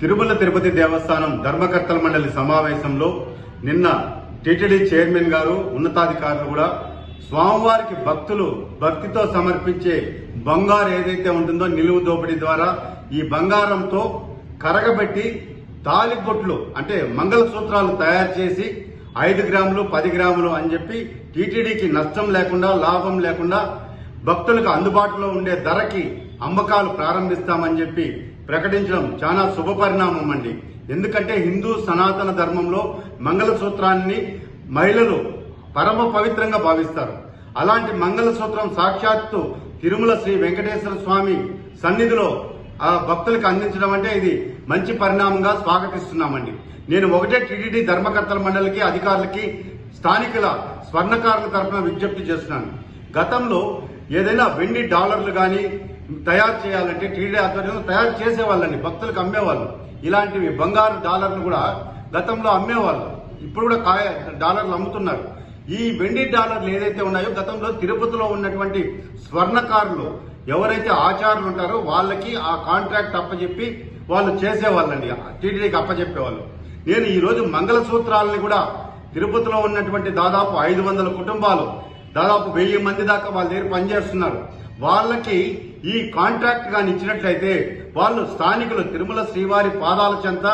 తిరుమల తిరుపతి దేవస్థానం ధర్మకర్తల మండలి సమావేశంలో నిన్న టీటీడీ చైర్మన్ గారు ఉన్నతాధికారులు కూడా స్వామివారికి భక్తులు భక్తితో సమర్పించే బంగారు ఏదైతే ఉంటుందో నిలువు దోపిడీ ద్వారా ఈ బంగారంతో కరగబెట్టి తాలిబొట్లు అంటే మంగళసూత్రాలు తయారు చేసి ఐదు గ్రాములు పది గ్రాములు అని చెప్పి టీటీడీకి నష్టం లేకుండా లాభం లేకుండా భక్తులకు అందుబాటులో ఉండే ధరకి అమ్మకాలు ప్రారంభిస్తామని చెప్పి ప్రకటించడం చాలా శుభపరిణామం అండి. ఎందుకంటే హిందూ సనాతన ధర్మంలో మంగళసూత్రాన్ని మహిళలు పరమ పవిత్రంగా భావిస్తారు. అలాంటి మంగళసూత్రం సాక్షాత్తు తిరుమల శ్రీ వెంకటేశ్వర స్వామి సన్నిధిలో ఆ భక్తులకు అందించడం అంటే ఇది మంచి పరిణామంగా స్వాగతిస్తున్నామండి. నేను ఒకటే టీటీడీ ధర్మకర్తల మండలికి అధికారులకి స్థానికుల స్వర్ణకారుల తరఫున విజ్ఞప్తి చేస్తున్నాను. గతంలో ఏదైనా వెండి డాలర్లు కానీ తయారు చేయాలంటే టీడీ ఆధ్వర్యంలో తయారు చేసేవాళ్ళండి భక్తులకు అమ్మేవాళ్ళు. ఇలాంటివి బంగారు డాలర్లు కూడా గతంలో అమ్మేవాళ్ళు. ఇప్పుడు కూడా కాయ డాలర్లు అమ్ముతున్నారు. ఈ వెండి డాలర్లు ఏదైతే ఉన్నాయో గతంలో తిరుపతిలో ఉన్నటువంటి స్వర్ణకారులు ఎవరైతే ఆచారులు ఉంటారో వాళ్ళకి ఆ కాంట్రాక్ట్ అప్పచెప్పి వాళ్ళు చేసేవాళ్ళండి. టీటీడీకి అప్పచెప్పేవాళ్ళు నేను ఈ రోజు మంగళసూత్రాలని కూడా తిరుపతిలో ఉన్నటువంటి దాదాపు ఐదు వందల కుటుంబాలు దాదాపు వెయ్యి మంది దాకా వాళ్ళ దగ్గర పనిచేస్తున్నారు. వాళ్ళకి ఈ కాంట్రాక్ట్ కానీ ఇచ్చినట్లయితే వాళ్ళు స్థానికులు తిరుమల శ్రీవారి పాదాల చెంత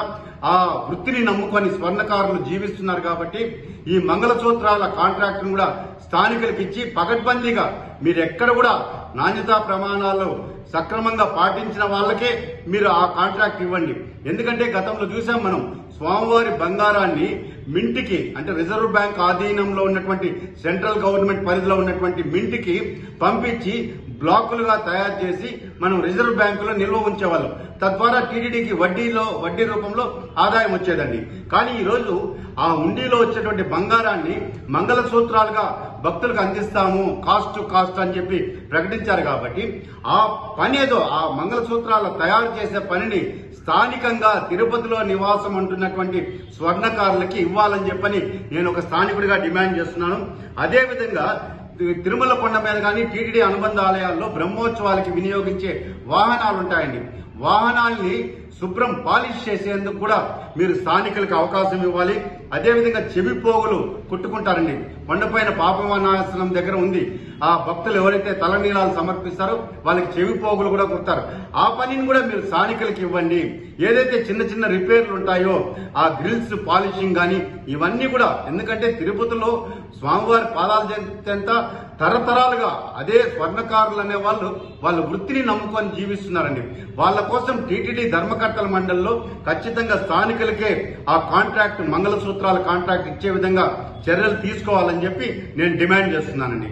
ఆ వృత్తిని నమ్ముకొని స్వర్ణకారులు జీవిస్తున్నారు కాబట్టి ఈ మంగళసూత్రాల కాంట్రాక్ట్ కూడా స్థానికులకు ఇచ్చి పగడ్బందీగా మీరు ఎక్కడ కూడా నాణ్యతా ప్రమాణాలు సక్రమంగా పాటించిన వాళ్ళకే మీరు ఆ కాంట్రాక్ట్ ఇవ్వండి. ఎందుకంటే గతంలో చూసాం మనం స్వామివారి బంగారాన్ని మింటికి అంటే రిజర్వ్ బ్యాంక్ ఆధీనంలో ఉన్నటువంటి సెంట్రల్ గవర్నమెంట్ పరిధిలో ఉన్నటువంటి మింటికి పంపించి బ్లాకులుగా తయారు చేసి మనం రిజర్వ్ బ్యాంకులో నిల్వ ఉంచేవాళ్ళం. తద్వారా టీడీడీకి వడ్డీలో వడ్డీ రూపంలో ఆదాయం వచ్చేదండి. కానీ ఈరోజు ఆ హుండీలో వచ్చేటువంటి బంగారాన్ని మంగళసూత్రాలుగా భక్తులకు అందిస్తాము కాస్ట్ కాస్ట్ అని చెప్పి ప్రకటించారు కాబట్టి ఆ పని ఏదో ఆ మంగళసూత్రాల తయారు చేసే పనిని స్థానికంగా తిరుపతిలో నివాసం అంటున్నటువంటి స్వర్ణకారులకి ఇవ్వాలని చెప్పని నేను ఒక స్థానికుడిగా డిమాండ్ చేస్తున్నాను. అదేవిధంగా తిరుమల కొండ మీద కానీ టీటీడీ అనుబంధ ఆలయాల్లో బ్రహ్మోత్సవాలకి వినియోగించే వాహనాలు ఉంటాయండి వాహనాల్ని శుభ్రం పాలిష్ చేసేందుకు కూడా మీరు స్థానికులకు అవకాశం ఇవ్వాలి. అదేవిధంగా చెవి పోగులు కుట్టుకుంటారండి. కొండపైన పాపవనాశనం దగ్గర ఉంది. ఆ భక్తులు ఎవరైతే తలనీలాలు సమర్పిస్తారో వాళ్ళకి చెవి పోగులు కూడా కుడతారు. ఆ పనిని కూడా మీరు స్థానికులకు ఇవ్వండి. ఏదైతే చిన్న చిన్న రిపేర్లు ఉంటాయో ఆ గ్రిల్స్ పాలిషింగ్ కానీ ఇవన్నీ కూడా ఎందుకంటే తిరుపతిలో స్వామివారి పాదాల చెంత తరతరాలుగా అదే స్వర్ణకారులు అనే వాళ్ళు వాళ్ళ వృత్తిని నమ్ముకొని జీవిస్తున్నారండి. వాళ్ళ కోసం టీటీడీ ధర్మకర్తల మండలిలో ఖచ్చితంగా స్థానికులకే ఆ కాంట్రాక్ట్ మంగళసూత్రాల కాంట్రాక్ట్ ఇచ్చే విధంగా చర్యలు తీసుకోవాలని చెప్పి నేను డిమాండ్ చేస్తున్నానండి.